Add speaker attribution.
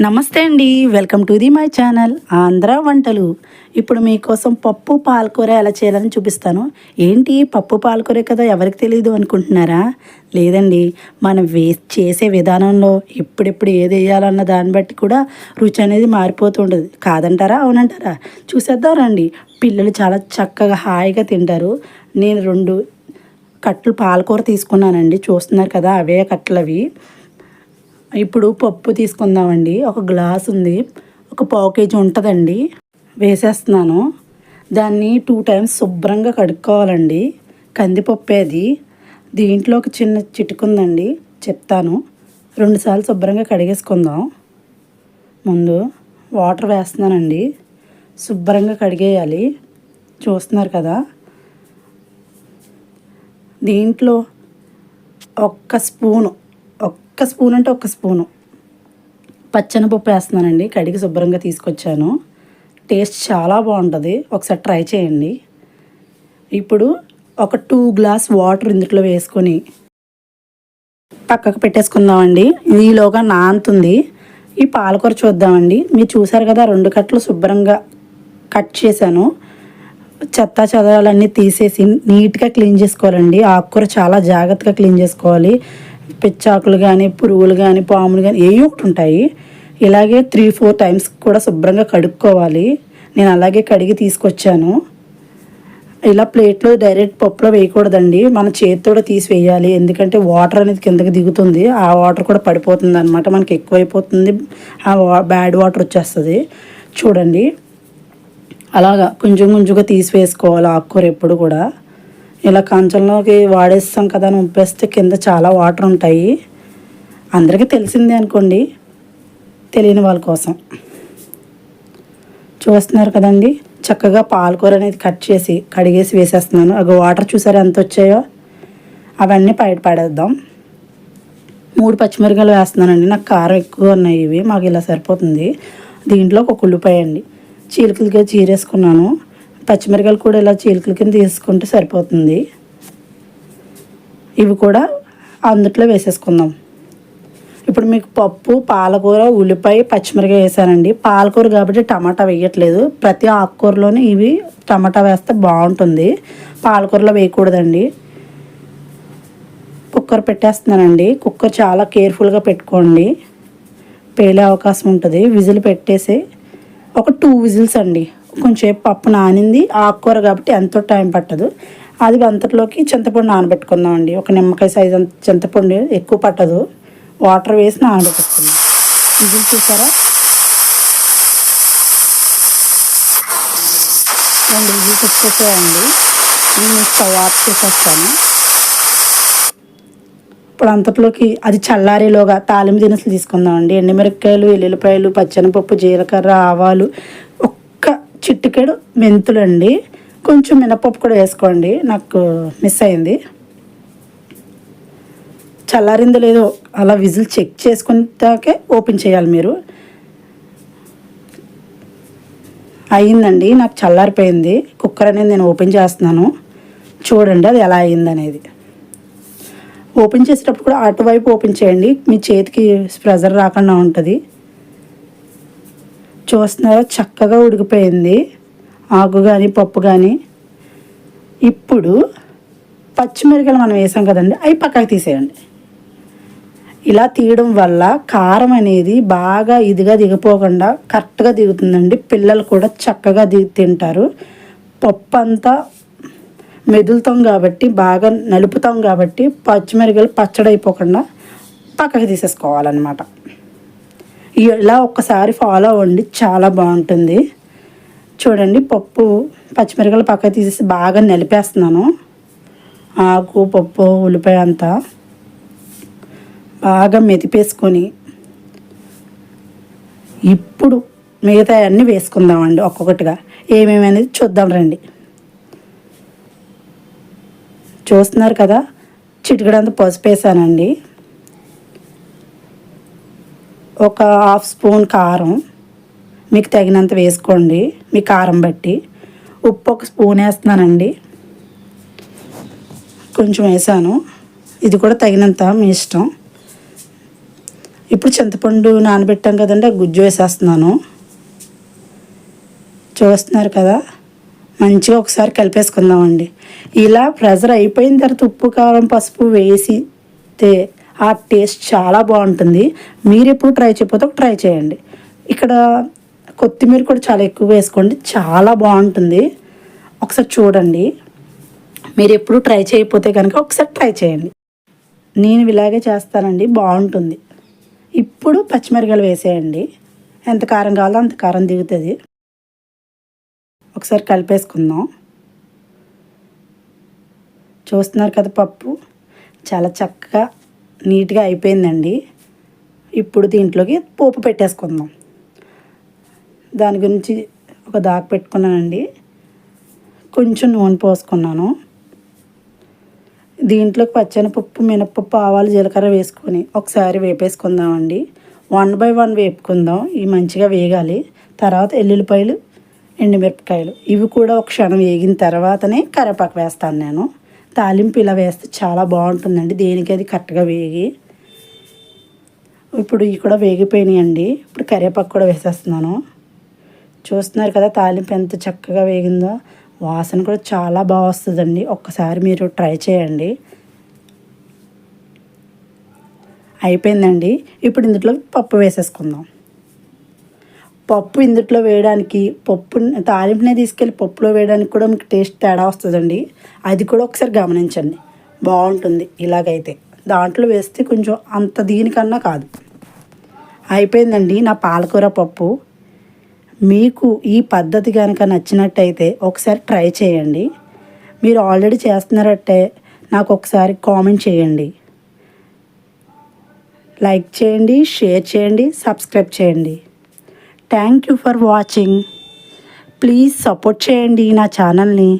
Speaker 1: నమస్తే అండి welcome to the my channel Andhra వంటలు. ఇప్పుడు మీకోసం పప్పు పాలకూర ఎలా చేయాలని చూపిస్తాను. ఏంటి పప్పు పాలకూర కదా ఎవరికి తెలియదు అనుకుంటున్నారా? లేదండి మనం వే చేసే విధానంలో ఎప్పుడెప్పుడు ఏది వేయాలన్న దాన్ని బట్టి కూడా రుచి అనేది మారిపోతూ ఉంటుంది కాదంటారా? అవునంటారా? చూసేద్దాం రండి. పిల్లలు చాలా చక్కగా హాయిగా తింటారు. నేను రెండు కట్టలు పాలకూర తీసుకున్నానండి. చూస్తున్నారు కదా అవే కట్టలు అవి ఇప్పుడు పప్పు తీసుకుందామండి. ఒక గ్లాస్ ఉంది. ఒక పావు కేజీ ఉంటుందండి. వేసేస్తున్నాను. దాన్ని టూ టైమ్స్ శుభ్రంగా కడుక్కోవాలండి. కందిపప్పు అది. దీంట్లో ఒక చిన్న చిటుకుందండి చెప్తాను. రెండుసార్లు శుభ్రంగా కడిగేసుకుందాం. ముందు వాటర్ వేస్తున్నానండి. శుభ్రంగా కడిగేయాలి. చూస్తున్నారు కదా. దీంట్లో ఒక్క స్పూను ఒక్క స్పూన్ అంటే ఒక్క స్పూను. పచ్చనిపప్పు వేస్తున్నానండి కడిగి శుభ్రంగా తీసుకొచ్చాను. టేస్ట్ చాలా బాగుంటుంది ఒకసారి ట్రై చేయండి. ఇప్పుడు ఒక టూ గ్లాస్ వాటర్ ఇందులో వేసుకొని పక్కకు పెట్టేసుకుందామండి. ఈలోగా నాంతుంది. ఈ పాలకూర చూద్దామండి. మీరు చూసారు కదా రెండు కట్టలు శుభ్రంగా కట్ చేశాను. చెత్త చెదరాలన్నీ తీసేసి నీట్గా క్లీన్ చేసుకోవాలండి. ఆకుకూర చాలా జాగ్రత్తగా క్లీన్ చేసుకోవాలి. పిచ్చాకులు కానీ పురుగులు కానీ పాములు కానీ ఏవి ఒకటి ఉంటాయి. ఇలాగే త్రీ ఫోర్ టైమ్స్ కూడా శుభ్రంగా కడుక్కోవాలి. నేను అలాగే కడిగి తీసుకొచ్చాను. ఇలా ప్లేట్లో డైరెక్ట్ పప్పులో వేయకూడదండి. మన చేతితో తీసి వేయాలి. ఎందుకంటే వాటర్ అనేది కిందకి దిగుతుంది. ఆ వాటర్ కూడా పడిపోతుంది అనమాట మనకి ఎక్కువైపోతుంది. ఆ బ్యాడ్ వాటర్ వచ్చేస్తుంది. చూడండి. అలాగా కొంచెం కొంచెంగా తీసి వేసుకోవాలి ఆకుకూర ఎప్పుడు కూడా. ఇలా కంచంలోకి వాడేస్తాం కదా అని ఉప్పేస్తే కింద చాలా వాటర్ ఉంటాయి. అందరికీ తెలిసిందే అనుకోండి. తెలియని వాళ్ళ కోసం. చూస్తున్నారు కదండి. చక్కగా పాలకూర అనేది కట్ చేసి కడిగేసి వేసేస్తున్నాను. అవి వాటర్ చూసారా ఎంత వచ్చాయో? అవన్నీ బయట పడేద్దాం. మూడు పచ్చిమిరకాయలు వేస్తున్నానండి. నాకు కారం ఎక్కువ ఉన్నాయి ఇవి. మాకు ఇలా సరిపోతుంది. దీంట్లో ఒక ఉల్లిపాయ అండి. చీలికలుగా చీరేసుకున్నాను. పచ్చిమిరకాయలు కూడా ఇలా చీలికల కింద తీసుకుంటే సరిపోతుంది. ఇవి కూడా అందుట్లో వేసేసుకుందాం. ఇప్పుడు మీకు పప్పు పాలకూర ఉల్లిపాయ పచ్చిమిరకాయ వేసానండి. పాలకూర కాబట్టి టమాటా వేయట్లేదు. ప్రతి ఆకుకూరలోనే ఇవి టమాటా వేస్తే బాగుంటుంది. పాలకూరలో వేయకూడదండి. కుక్కర్ పెట్టేస్తున్నానండి. కుక్కర్ చాలా కేర్ఫుల్గా పెట్టుకోండి. పేలే అవకాశం ఉంటుంది. విజిల్ పెట్టేసి ఒక టూ విజిల్స్ అండి. కొంచెం పప్పు నానింది ఆకుకూర కాబట్టి ఎంతో టైం పట్టదు. అది అంతట్లోకి చింతపండు నానబెట్టుకుందాం అండి ఒక నిమ్మకాయ సైజ్ అంత చింతపండు ఎక్కువ పట్టదు. వాటర్ వేసి నానబెట్టుకుందాం. ఇది చూసారా? రెండు విజిల్స్ వచ్చేసాయండి. నేను స్టవ్ ఆఫ్ చేసేస్తాను. ఇప్పుడు అంతట్లోకి అది చల్లారేలోగా తాలింపు దినుసులు తీసుకుందామండి. ఎండుమిరపకాయలు ఎల్లుల్లిపాయలు పచ్చనిపప్పు జీలకర్ర ఆవాలు చిట్టుకెడు మెంతులు అండి కొంచెం మినపప్పు కూడా వేసుకోండి. నాకు మిస్ అయింది. చల్లారిందో లేదో అలా విజిల్ చెక్ చేసుకుంటాకే ఓపెన్ చేయాలి మీరు. అయిందండి నాకు చల్లారిపోయింది. కుక్కర్ అనేది నేను ఓపెన్ చేస్తున్నాను. చూడండి అది ఎలా అయిందనేది ఓపెన్ చేసేటప్పుడు కూడా అటువైపు ఓపెన్ చేయండి. మీ చేతికి ప్రెజర్ రాకుండా ఉంటుంది. చూస్తున్నారా? చక్కగా ఉడికిపోయింది. ఆకు కానీ పప్పు కానీ ఇప్పుడు పచ్చిమిరకాయలు మనం వేసాం కదండి అవి పక్కకు తీసేయండి. ఇలా తీయడం వల్ల కారం అనేది బాగా ఇదిగా దిగిపోకుండా కరెక్ట్గా దిగుతుందండి. పిల్లలు కూడా చక్కగా దిగి తింటారు. పప్పు అంతా మెదులుతాం కాబట్టి బాగా నలుపుతాం కాబట్టి పచ్చిమిరకాయలు పచ్చడి అయిపోకుండా పక్కకు తీసేసుకోవాలన్నమాట. ఇలా ఒక్కసారి ఫాలో అవ్వండి. చాలా బాగుంటుంది. చూడండి పప్పు పచ్చిమిరపకాయలు పక్క తీసేసి బాగా నలిపేస్తున్నాను. ఆకు పప్పు ఉల్లిపాయ అంతా బాగా మెతిపేసుకొని ఇప్పుడు మిగతా అన్నీ వేసుకుందామండి ఒక్కొక్కటిగా. ఏమేమి అనేది చూద్దాం రండి. చూస్తున్నారు కదా చిటికడంత పసుపు వేసానండి. ఒక హాఫ్ స్పూన్ కారం మీకు తగినంత వేసుకోండి మీ కారం బట్టి. ఉప్పు ఒక స్పూన్ వేస్తున్నానండి. కొంచెం వేసాను. ఇది కూడా తగినంత మీ ఇష్టం. ఇప్పుడు చింతపండు నానబెట్టాం కదండి ఆ గుజ్జు వేసేస్తున్నాను. చూస్తున్నారు కదా? మంచిగా ఒకసారి కలిపేసుకుందామండి. ఇలా ప్రెజర్ అయిపోయిన తర్వాత ఉప్పు కారం పసుపు వేసితే ఆ టేస్ట్ చాలా బాగుంటుంది. మీరు ఎప్పుడు ట్రై చేయకపోతే ట్రై చేయండి. ఇక్కడ కొత్తిమీర కూడా చాలా ఎక్కువ వేసుకోండి. చాలా బాగుంటుంది. ఒకసారి చూడండి. మీరు ఎప్పుడు ట్రై చేయకపోతే కనుక ఒకసారి ట్రై చేయండి. నేను ఇలాగే చేస్తానండి. బాగుంటుంది. ఇప్పుడు పచ్చిమిరకాయలు వేసేయండి. ఎంత కారం కావాలో అంత కారం దిగుతుంది. ఒకసారి కలిపేసుకుందాం. చూస్తున్నారు కదా పప్పు? చాలా చక్కగా నీట్గా అయిపోయిందండి. ఇప్పుడు దీంట్లోకి పోపు పెట్టేసుకుందాం. దాని గురించి ఒక దాకా పెట్టుకున్నానండి. కొంచెం నూనె పోసుకున్నాను. దీంట్లోకి పచ్చనిపప్పు మినపప్పు ఆవాలు జీలకర్ర వేసుకొని ఒకసారి వేపేసుకుందామండి. వన్ బై వన్ వేపుకుందాం. ఇవి మంచిగా వేగాలి. తర్వాత ఎల్లుల్లిపాయలు ఎండుమిరపకాయలు. ఇవి కూడా ఒక క్షణం వేగిన తర్వాతనే కరివేపాకు వేస్తాను నేను. తాలింపు ఇలా వేస్తే చాలా బాగుంటుందండి. దేనికి అది కరెక్ట్గా వేగి. ఇప్పుడు ఇవి కూడా వేగిపోయినాయండి. ఇప్పుడు కరివేపాకు కూడా వేసేస్తున్నాను. చూస్తున్నారు కదా తాలింపు ఎంత చక్కగా వేగిందో. వాసన కూడా చాలా బాగా వస్తుందండి. ఒక్కసారి మీరు ట్రై చేయండి. అయిపోయిందండి. ఇప్పుడు ఇందులో పప్పు వేసేసుకుందాం. పప్పు ఇందుట్లో వేయడానికి పప్పు తాలింపునే తీసుకెళ్ళి పప్పులో వేయడానికి కూడా మీకు టేస్ట్ తేడా వస్తుందండి. అది కూడా ఒకసారి గమనించండి. బాగుంటుంది ఇలాగైతే. దాంట్లో వేస్తే కొంచెం అంత దీనికన్నా కాదు. అయిపోయిందండి నా పాలకూర పప్పు. మీకు ఈ పద్ధతి కనుక నచ్చినట్టయితే ఒకసారి ట్రై చేయండి. మీరు ఆల్రెడీ చేస్తున్నారంటే నాకు ఒకసారి కామెంట్ చేయండి. లైక్ చేయండి షేర్ చేయండి సబ్స్క్రైబ్ చేయండి. Thank you for watching please support చేయండి నా ఛానల్ని